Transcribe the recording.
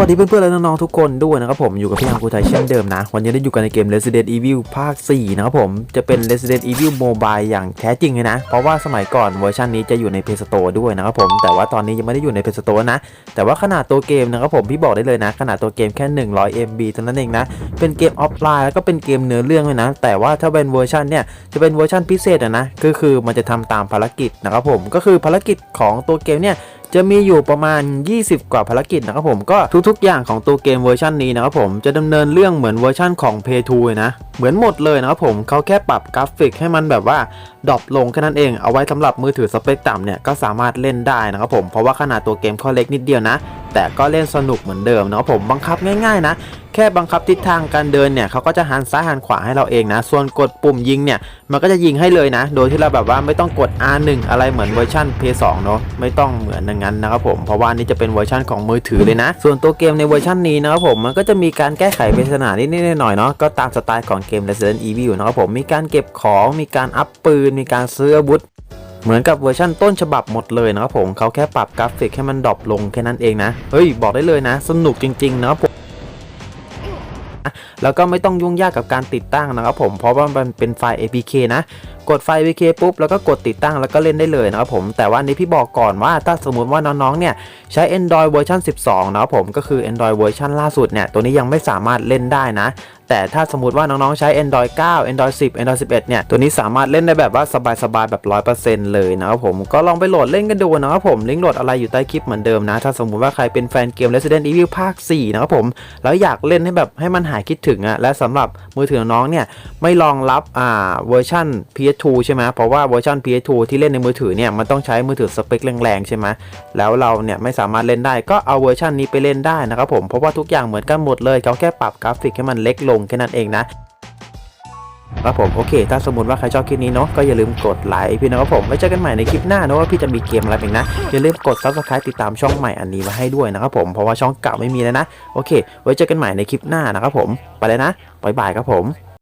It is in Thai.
วัสดีเพื่อนๆและน้องๆทุกคนด้วยนะครับผมอยู่กับพี่ฮังกูไทยเช่นเดิมนะ วันนี้ได้อยู่กันในเกม Resident Evil ภาค 4 นะครับผมจะเป็น Resident Evil Mobile อย่างแท้จริงเลยนะ เพราะว่าสมัยก่อนเวอร์ชันนี้จะอยู่ใน Play Store ด้วยนะครับผมแต่ว่าตอนนี้ยังไม่ได้อยู่ใน Play Store นะ แต่ว่าขนาดตัวเกมนะครับผมพี่บอกได้เลยนะ ขนาดตัวเกมแค่ 100 MB เท่านั้นเองนะ เป็นเกมออฟไลน์แล้วก็เป็นเกมเนื้อเรื่องเลยนะ แต่ว่าถ้าเป็นเวอร์ชันเนี่ยจะเป็นเวอร์ชันพิเศษอะนะก็คือมันจะทำตามภารกิจนะครับผมก็คือภารกิจของตัวเกมเนี่ย จะมีอยู่ประมาณ 20 กว่าภารกิจนะครับผมก็ทุกๆ อย่างของตัวเกมเวอร์ชันนี้นะครับผมจะดำเนินเรื่องเหมือนเวอร์ชันของ p a y 2เลยนะเหมือนหมดเลยนะครับผมเขาแค่ปรับกราฟิกให้มันแบบว่าดรอปลงแค่นั้นเองเอาไว้สำหรับมือถือสเปคต่ำเนี่ยก็สามารถเล่นได้นะครับผมเพราะว่าขนาดตัวเกมข้อเล็กนิดเดียวนะ แต่ก็เล่นสนุกเหมือนเดิมนะผมบังคับง่ายๆนะ แค่บังคับทิศทางการเดินเนี่ยเขาก็จะหันซ้ายหันขวาให้เราเองนะ ส่วนกดปุ่มยิงเนี่ยมันก็จะยิงให้เลยนะ โดยที่เราแบบว่าไม่ต้องกด R1 อะไรเหมือนเวอร์ชัน PS2 เนอะไม่ต้องเหมือนอย่างนั้นนะครับผมเพราะว่านี่จะเป็นเวอร์ชันของมือถือเลยนะ ส่วนตัวเกมในเวอร์ชันนี้นะครับผมมันก็จะมีการแก้ไขปริศนานิดๆหน่อยๆเนาะก็ตามสไตล์ของเกม Resident Evil นะครับผมมีการเก็บของมีการอัพปืนมีการซื้ออาวุธ เหมือนกับเวอร์ชันต้นฉบับหมดเลยนะครับผมเขาแค่ปรับกราฟิกให้มันดรอปลงแค่นั้นเองนะ เฮ้ย บอกได้เลยนะ สนุกจริงๆนะครับผมแล้วก็ไม่ต้องยุ่งยากกับการติดตั้งนะครับผมเพราะว่ามันเป็นไฟล์ APK นะ กดไฟล์ APK ปุ๊บแล้วก็กดติดตั้งแล้วก็เล่นได้เลยนะครับผมแต่ว่าอันนี้พี่บอกก่อนว่าถ้าสมมุติว่าน้องๆเนี่ยใช้ Android เวอร์ชัน12 นะครับผมก็คือ Android เวอร์ชันล่าสุดเนี่ยตัวนี้ยังไม่สามารถเล่นได้นะ แต่ถ้าสมมติว่าน้องๆใช้ Android 9 Android 10 Android 11 เนี่ย ตัวนี้สามารถเล่นได้แบบว่าสบายๆแบบ 100%เลยนะครับผมก็ลองไปโหลดเล่นกันดูนะครับผมลิงก์โหลดอะไรอยู่ใต้คลิปเหมือนเดิมนะ ถ้าสมมติว่าใครเป็นแฟนเกม Resident Evil ภาค 4 นะครับผม แล้วอยากเล่นให้แบบให้มันหายคิดถึงอะและสำหรับมือถือน้องเนี่ยไม่รองรับอ่าเวอร์ชัน PS2 ใช่ไหมเพราะว่าเวอร์ชัน PS2 ที่เล่นในมือถือเนี่ยมันต้องใช้มือถือสเปคแรงๆใช่ไหมแล้วเราเนี่ยไม่สามารถเล่นได้ก็เอาเวอร์ชันนี้ไปเล่นได้นะครับผมเพราะว่าทุกอย่างเหมือนกันหมดเลยเขาแค่ปรับกราฟิกให้มันเล็กลงแค่นั้นเองนะครับผมโอเค ถ้าสมมติว่าใครชอบคลิปนี้เนาะก็อย่าลืมกดไลค์พี่นะครับผมไว้เจอกันใหม่ในคลิปหน้าเนาะว่าพี่จะมีเกมอะไรอีกนะอย่าลืมกด subscribe ติดตามช่องใหม่อันนี้มาให้ด้วยนะครับผมเพราะว่าช่องเก่าไม่มีแล้วนะโอเค ไว้เจอกันใหม่ในคลิปหน้านะครับผมไปเลยนะบ๊ายบายครับผม